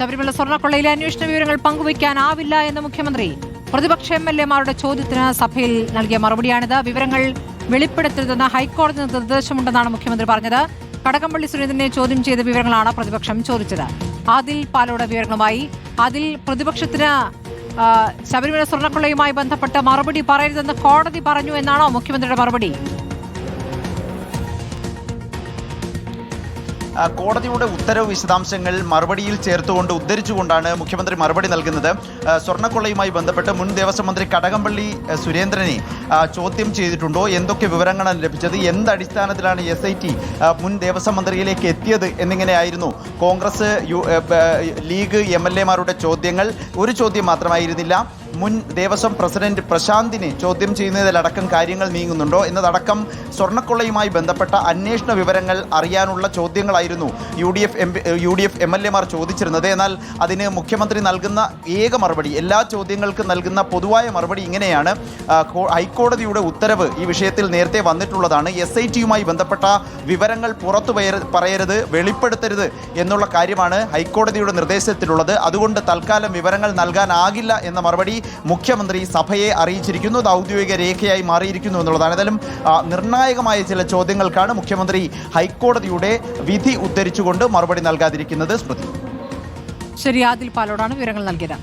ശബരിമല സ്വർണക്കൊള്ളയിലെ അന്വേഷണ വിവരങ്ങൾ പങ്കുവയ്ക്കാനാവില്ല എന്ന് മുഖ്യമന്ത്രി. പ്രതിപക്ഷ എം എൽ എമാരുടെ ചോദ്യത്തിന് സഭയിൽ നൽകിയ മറുപടിയാണിത്. വിവരങ്ങൾ വെളിപ്പെടുത്തരുതെന്ന് ഹൈക്കോടതി നിർദ്ദേശമുണ്ടെന്നാണ് മുഖ്യമന്ത്രി പറഞ്ഞത്. കടകംപള്ളി സുരേന്ദ്രനെ ചോദ്യം ചെയ്ത വിവരങ്ങളാണ് പ്രതിപക്ഷം ചോദിച്ചത്. ആദിൽ പാലോട് വിവരങ്ങളുമായി. അതിൽ പ്രതിപക്ഷത്തിന് ശബരിമല സ്വർണക്കൊള്ളയുമായി ബന്ധപ്പെട്ട് മറുപടി പറയരുതെന്ന് കോടതി പറഞ്ഞു എന്നാണോ മുഖ്യമന്ത്രിയുടെ മറുപടി? കോടതിയുടെ ഉത്തരവ് വിശദാംശങ്ങൾ മറുപടിയിൽ ചേർത്തുകൊണ്ട് ഉദ്ധരിച്ചുകൊണ്ടാണ് മുഖ്യമന്ത്രി മറുപടി നൽകുന്നത്. സ്വർണക്കൊള്ളയുമായി ബന്ധപ്പെട്ട് മുൻ ദേവസ്വം മന്ത്രി കടകംപള്ളി സുരേന്ദ്രനെ ചോദ്യം ചെയ്തിട്ടുണ്ടോ? എന്തൊക്കെ വിവരങ്ങളാണ് ലഭിച്ചത്? എന്ത് അടിസ്ഥാനത്തിലാണ് എസ് ഐ ടി മുൻ ദേവസ്വം മന്ത്രിയിലേക്ക് എത്തിയത് എന്നിങ്ങനെയായിരുന്നു. കോൺഗ്രസ് ലീഗ് എം എൽ എമാരുടെ ചോദ്യങ്ങൾ. ഒരു ചോദ്യം മാത്രമായിരുന്നില്ല. മുൻ ദേവസ്വം പ്രസിഡന്റ് പ്രശാന്തിനെ ചോദ്യം ചെയ്യുന്നതിലടക്കം കാര്യങ്ങൾ നീങ്ങുന്നുണ്ടോ എന്നതടക്കം സ്വർണക്കൊള്ളയുമായി ബന്ധപ്പെട്ട അന്വേഷണ വിവരങ്ങൾ അറിയാനുള്ള ചോദ്യങ്ങളായിരുന്നു U D F M U D F M L എമാർ ചോദിച്ചിരുന്നത്. എന്നാൽ അതിന് മുഖ്യമന്ത്രി നൽകുന്ന ഏക മറുപടി എല്ലാ ചോദ്യങ്ങൾക്കും നൽകുന്ന പൊതുവായ മറുപടി ഇങ്ങനെയാണ്. ഹൈക്കോടതിയുടെ ഉത്തരവ് ഈ വിഷയത്തിൽ നേരത്തെ വന്നിട്ടുള്ളതാണ്. എസ് ഐ ടിയുമായി ബന്ധപ്പെട്ട വിവരങ്ങൾ പുറത്തു പറയരുത് വെളിപ്പെടുത്തരുത് എന്നുള്ള കാര്യമാണ് ഹൈക്കോടതിയുടെ നിർദ്ദേശത്തിലുള്ളത്. അതുകൊണ്ട് തൽക്കാലം വിവരങ്ങൾ നൽകാനാകില്ല എന്ന മറുപടി മുഖ്യമന്ത്രി സഭയെ അറിയിച്ചിരിക്കുന്നു അത് ഔദ്യോഗിക രേഖയായി മാറിയിരിക്കുന്നു എന്നുള്ളതാണ്. ഏതായാലും നിർണായകമായ ചില ചോദ്യങ്ങൾക്കാണ് മുഖ്യമന്ത്രി ഹൈക്കോടതിയുടെ വിധി ഉദ്ധരിച്ചുകൊണ്ട് മറുപടി നൽകാതിരിക്കുന്നത്. സ്മൃതി. ശരി ആദിൽ പാലോടാണ് വിവരങ്ങൾ നൽകിയത്.